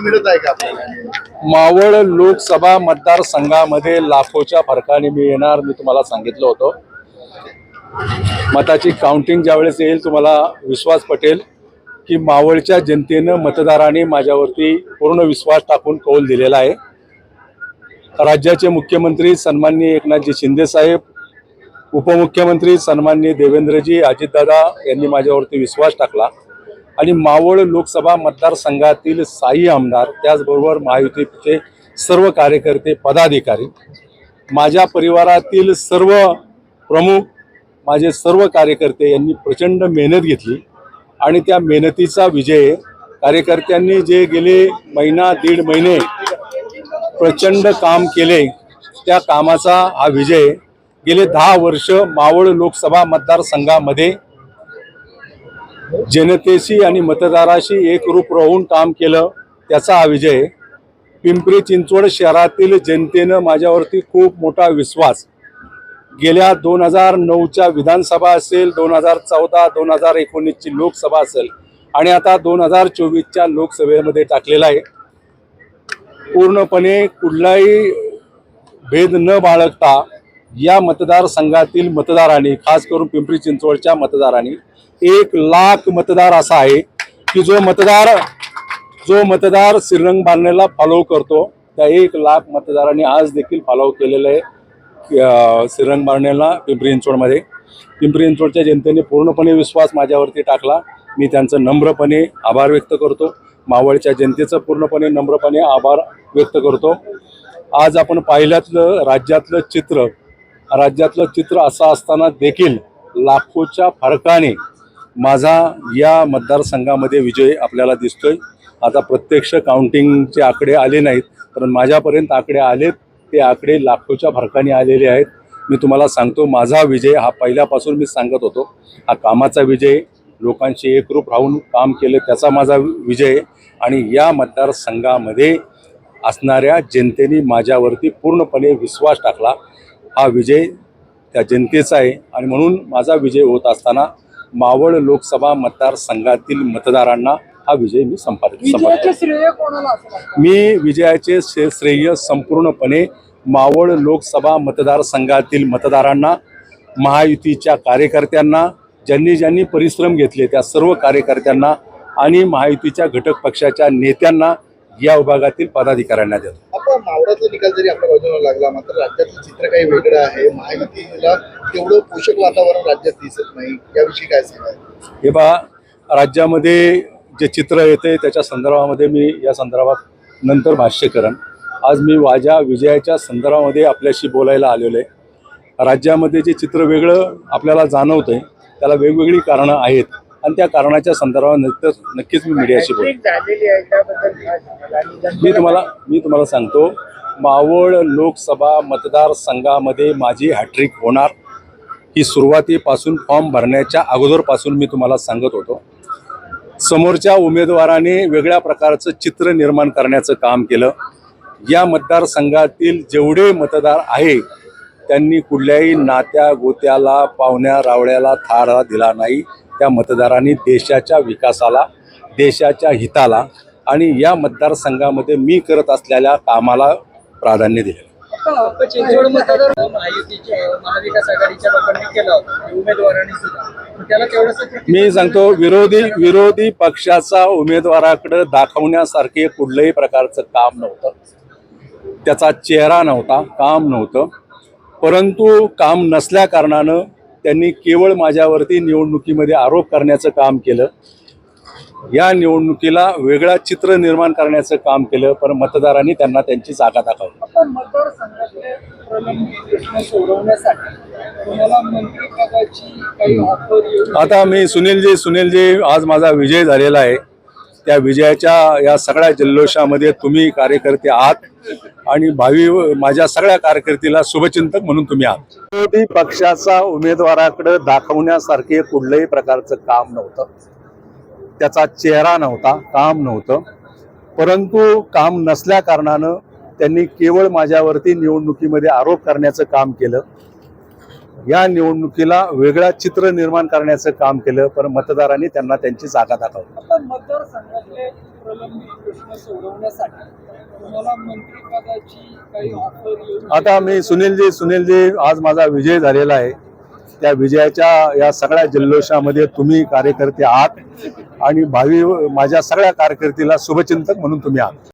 मिळत आहे का मावळ लोकसभा मतदारसंघामध्ये लाखोच्या फरकाने मी येणार मी तुम्हाला सांगितलं होतं. मताची काउंटिंग ज्यावेळेस येईल तुम्हाला विश्वास पटेल की मावळच्या जनतेनं मतदारांनी माझ्यावरती पूर्ण विश्वास टाकून कौल दिलेला आहे. राज्याचे मुख्यमंत्री सन्माननीय एकनाथजी शिंदे साहेब उपमुख्यमंत्री सन्माननीय देवेंद्रजी अजितदादा यांनी माझ्यावरती विश्वास टाकला. आणि मावळ लोकसभा मतदारसंघातील साई आमदार त्याचबरोबर महायुतीचे सर्व कार्यकर्ते पदाधिकारी माझ्या परिवारातील सर्व प्रमुख माझे सर्व कार्यकर्ते यांनी प्रचंड मेहनत घेतली. आणि त्या मेहनतीचा विजय कार्यकर्त्यांनी जे गेले महिना दीड महिने प्रचंड काम केले त्या कामाचा हा विजय गेले दहा वर्ष मावळ लोकसभा मतदारसंघामध्ये जनतेशी आणि मतदाराशी एकरूप राहून काम केलं त्याचा हा विजय. पिंपरी चिंचवड शहरातील जनतेनं माझ्यावरती खूप मोठा विश्वास. गेल्या दोन हजार नऊच्या विधानसभा असेल दोन हजार चौदा दोन हजार एकोणीसची लोकसभा असेल आणि आता दोन हजार चोवीसच्या लोकसभेमध्ये टाकलेला आहे. पूर्णपणे कुठलाही भेद न बाळगता या मतदारसंघातील मतदारांनी खास करून पिंपरी चिंचवडच्या मतदारांनी एक लाख मतदार असा आहे की जो मतदार जो मतदार श्रीरंग बारणेला फॉलो करतो त्या एक लाख मतदारांनी आज देखील फॉलो केलेलं आहे श्रीरंग बारणेला पिंपरी चिंचवडमध्ये. पिंपरी चिंचवडच्या जनतेने पूर्णपणे विश्वास माझ्यावरती टाकला. मी त्यांचं नम्रपणे आभार व्यक्त करतो. मावळच्या जनतेचं पूर्णपणे नम्रपणे आभार व्यक्त करतो. आज आपण पाहिल्यातलं राज्यातलं चित्र राज्यातलं चित्र असं असताना देखील लाखोच्या फरकाने माझा या मतदारसंघामध्ये विजय आपल्याला दिसतोय. आता प्रत्यक्ष काउंटिंगचे आकडे आले नाहीत कारण माझ्यापर्यंत आकडे आलेत ते आकडे लाखोच्या फरकाने आलेले आहेत. मी तुम्हाला सांगतो माझा विजय हा पहिल्यापासून मी सांगत होतो. हा कामाचा विजय लोकांशी एकरूप राहून काम केलं त्याचा माझा विजय. आणि या मतदारसंघामध्ये असणाऱ्या जनतेने माझ्यावरती पूर्णपणे विश्वास टाकला. हा विजय त्या जनतेचा आहे. आणि म्हणून माझा विजय होत असताना मावळ लोकसभा मतदारसंघातील मतदारांना हा विजय मी संपादित मी विजयाचे श्रे- श्रेय संपूर्णपणे मावळ लोकसभा मतदारसंघातील मतदारांना महायुतीच्या कार्यकर्त्यांना ज्यांनी ज्यांनी परिश्रम घेतले त्या सर्व कार्यकर्त्यांना आणि महायुतीच्या घटक पक्षाच्या नेत्यांना या विभागातील पदाधिकाऱ्यांना देतो. आपण मावळाचा निकाल जरी आपल्या बाजूला लागला मात्र राज्याचं चित्र काही वेगळं आहे. महायुतीला तेवढं पोषक वातावरण राज्यात दिसत नाही. याविषयी काय सांगाल? हे पहा राज्यामध्ये जे चित्र येते त्याच्या संदर्भामध्ये मी या संदर्भात नंतर भाष्य करेन. आज मी माझ्या विजयाच्या संदर्भामध्ये आपल्याशी बोलायला आलेलो आहे. राज्यामध्ये जे चित्र वेगळं आपल्याला जाणवतंय त्याला वेगवेगळी कारणं आहेत. आणि त्या कारणाच्या संदर्भात नक्कीच नक्कीच मी मीडियाशी जनतेला मी तुम्हाला मी तुम्हाला सांगतो मावळ लोकसभा मतदारसंघामध्ये माझी हॅट्रिक होणार. ही सुरुवातीपासून फॉर्म भरण्याच्या अगोदरपासून मी तुम्हाला सांगत होतो. समोरच्या उमेदवाराने वेगळ्या प्रकारचं चित्र निर्माण करण्याचं काम केलं. या मतदारसंघातील जेवढे मतदार आहे त्यांनी कुठल्याही नात्या गोत्याला पाहुण्या रावळ्याला थारा दिला नाही त्या मतदारांनी देशाच्या विकासाला देशाच्या हिताला आणि या मतदारसंघामध्ये मी करत असलेल्या कामाला प्राधान्य दिले मी सांगतो विरोधी विरोधी पक्षाचा उमेदवाराकडे दाखवण्यासारखे कुठल्याही प्रकारचं काम नव्हतं. त्याचा चेहरा नव्हता काम नव्हतं. परंतु काम नसल्या कारणानं त्यांनी केवळ माझ्यावरती निवडणुकीमध्ये आरोप करण्याचं काम केलं. या निवडणुकीला वेगळा चित्र निर्माण करण्याचं काम केलं पण मतदारांनी त्यांना त्यांची जागा दाखवली. आता मी सुनीलजी सुनीलजी आज माझा विजय झालेला आहे. त्या विजयाच्या या सगळ्या जल्लोषामध्ये तुम्ही कार्यकर्ते आहात. आणि भावी माझ्या सगळ्या कारकिर्दीला शुभचिंतक म्हणून तुम्ही आहात. विरोधी पक्षाचा उमेदवाराकडे दाखवण्यासारखे कुठल्याही प्रकारचं काम नव्हतं. त्याचा चेहरा नव्हता काम नव्हतं. परंतु काम नसल्या कारणानं त्यांनी केवळ माझ्यावरती निवडणुकीमध्ये आरोप करण्याचं काम केलं. या निवडणुकीला वेगळा चित्र निर्माण करण्याचं काम केलं पण मतदारांनी त्यांना त्यांची जागा दाखवली. आता मतदारसंघातले प्रलंबित सोडवण्यासाठी मी सुनीलजी सुनीलजी आज माझा विजय झालेला आहे. त्या विजयाच्या या सगळ्या जल्लोषामध्ये तुम्ही कार्यकर्ते आहात आणि भावी माझ्या सगळ्या कारकिर्दीला शुभचिंतक म्हणून तुम्ही आहात.